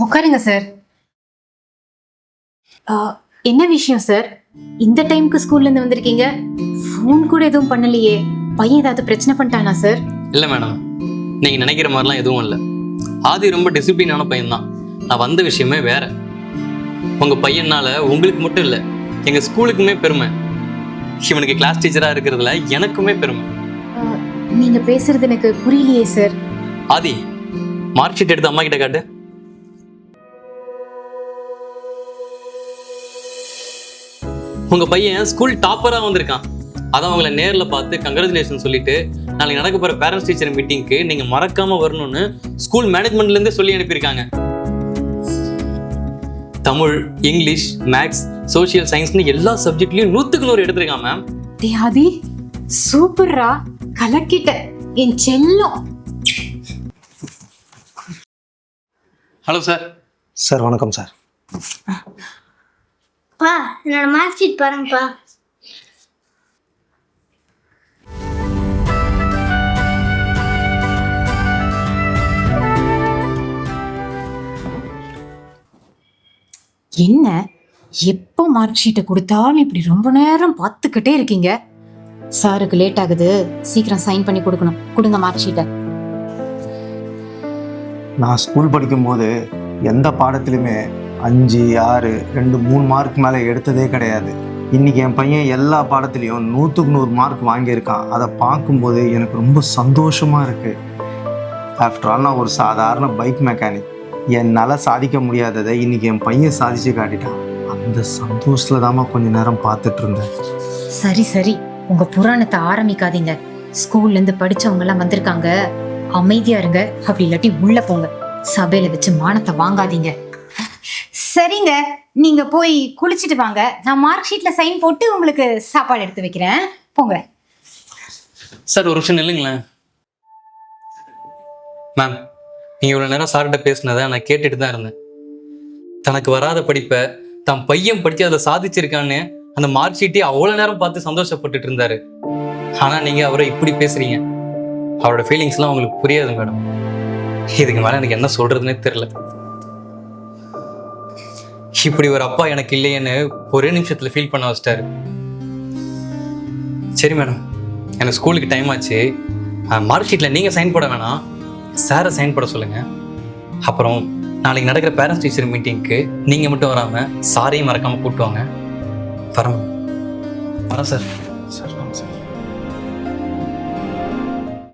உட்காருங்க சார். ஆ, என்ன விஷயம் சார்? இந்த டைம்க்கு ஸ்கூல்ல இருந்து வந்திருக்கீங்க? ஃபோன் கூட எதுவும் பண்ணலையே. பையன் ஏதாவது பிரச்சனை பண்ணிட்டானா சார்? இல்லை மேடம். நீங்கள் நினைக்கிற மாதிரிலாம் எதுவும் இல்லை. ஆதி ரொம்ப டிசிப்ளினான பையன்தான். நான் வந்த விஷயமே வேற. உங்கள் பையனால உங்களுக்கு மட்டும் இல்லை எங்கள் ஸ்கூலுக்குமே பெருமை. இவனுக்கு கிளாஸ் டீச்சராக இருக்கிறதுல எனக்குமே பெருமை. நீங்க பேசுறது எனக்கு புரியலையே சார். ஆதி மார்க் ஷீட் எடுத்து அம்மா கிட்ட காட்டு. உங்க பையன் ஸ்கூல் டாப்பரா வந்திருக்கான். அதான் உங்களை நேர்ல பார்த்து கங்க்ராச்சுலேஷன் சொல்லிட்டு நாளைக்கு நடக்க போற பேரண்ட்ஸ் டீச்சர் மீட்டிங்க்கு நீங்க மறக்காம வரணும்னு ஸ்கூல் மேனேஜ்மெண்ட்ல இருந்தே சொல்லி அனுப்பியிருக்காங்க. தமிழ் இங்கிலீஷ் மேக்ஸ் சோஷியல் சயின்ஸ்னு எல்லா சப்ஜெக்ட்லயும் நூத்துக்கு நூறு எடுத்திருக்கான் மேம் ஆதி சூப்பர்ரா கலக்கிட்ட என் செல்லம். ஹலோ சார் சார் வணக்கம் சார் பா என்னோட மார்க் ஷீட் பாருங்கப்பா. என்ன? எப்போ மார்க் ஷீட்டை கொடுத்தாலும் இப்படி ரொம்ப நேரம் பார்த்துக்கிட்டே இருக்கீங்க? சாருக்கு லேட் ஆகுது. சீக்கிரம் சைன் பண்ணி கொடுக்கணும். கொடுங்க மார்க் ஷீட்டை நான் ஸ்கூல் படிக்கும்போது எந்த பாடத்துலையுமே அஞ்சு ஆறு ரெண்டு மூணு மார்க் மேலே எடுத்ததே கிடையாது. இன்றைக்கி என் பையன் எல்லா பாடத்துலேயும் நூற்றுக்கு நூறு மார்க் வாங்கியிருக்கான். அதை பார்க்கும்போது எனக்கு ரொம்ப சந்தோஷமாக இருக்குது ஆஃப்டர் ஆல் நான் ஒரு சாதாரண பைக் மெக்கானிக் என்னால் சாதிக்க முடியாததை இன்றைக்கி என் பையன் சாதிச்சு காட்டிட்டான். அந்த சந்தோஷத்தில் தாம்மா கொஞ்ச நேரம் பார்த்துட்டு இருந்தேன். சரி சரி. உங்கள் புராணத்தை ஆரம்பிக்காதீங்க. ஸ்கூல்லேருந்து படித்தவங்கெல்லாம் வந்திருக்காங்க. அமைதியாக இருங்க. அப்படி இல்லாட்டி உள்ளே போங்க. சபையில் வச்சு மானத்தை வாங்காதீங்க. சரிங்க. நீங்க போய் குளிச்சிட்டு வாங்க. நான் மார்க் ஷீட்ல சைன் போட்டு உங்களுக்கு சாப்பாடு எடுத்து வைக்கிறேன். போங்க. சார் ஒரு விஷயம் இல்லைங்களேன் மேம் நீங்கள் இவ்வளோ நேரம் சார்கிட்ட பேசினதை நான் கேட்டுட்டு தான் இருந்தேன். தனக்கு வராத படிப்பை தன் பையன் படித்து அதை சாதிச்சிருக்கான்னு அந்த மார்க் ஷீட்டை அவ்வளோ நேரம் பார்த்து சந்தோஷப்பட்டுட்டு இருந்தாரு. ஆனால் நீங்கள் அவரை இப்படி பேசுறீங்க. அவரோட ஃபீலிங்ஸ்லாம் உங்களுக்கு புரியாது மேடம் இதுக்கு மேலே எனக்கு என்ன சொல்கிறதுனே தெரில இப்படி ஒரு அப்பா எனக்கு இல்லையேன்னு ஒரே நிமிஷத்தில் ஃபீல் பண்ண வச்சிட்டாரு. சரி மேடம் எனக்கு ஸ்கூலுக்கு டைம் ஆச்சு. மார்க் ஷீட்டில் நீங்கள் சைன் போட வேணாம். சாரை சைன் போட சொல்லுங்கள் அப்புறம் நாளைக்கு நடக்கிற பேரண்ட்ஸ் டீச்சர் மீட்டிங்க்கு நீங்கள் மட்டும் வராமல் சாரையும் மறக்காமல் கூப்பிட்டு வாங்க. வரேன். வரேன் சார்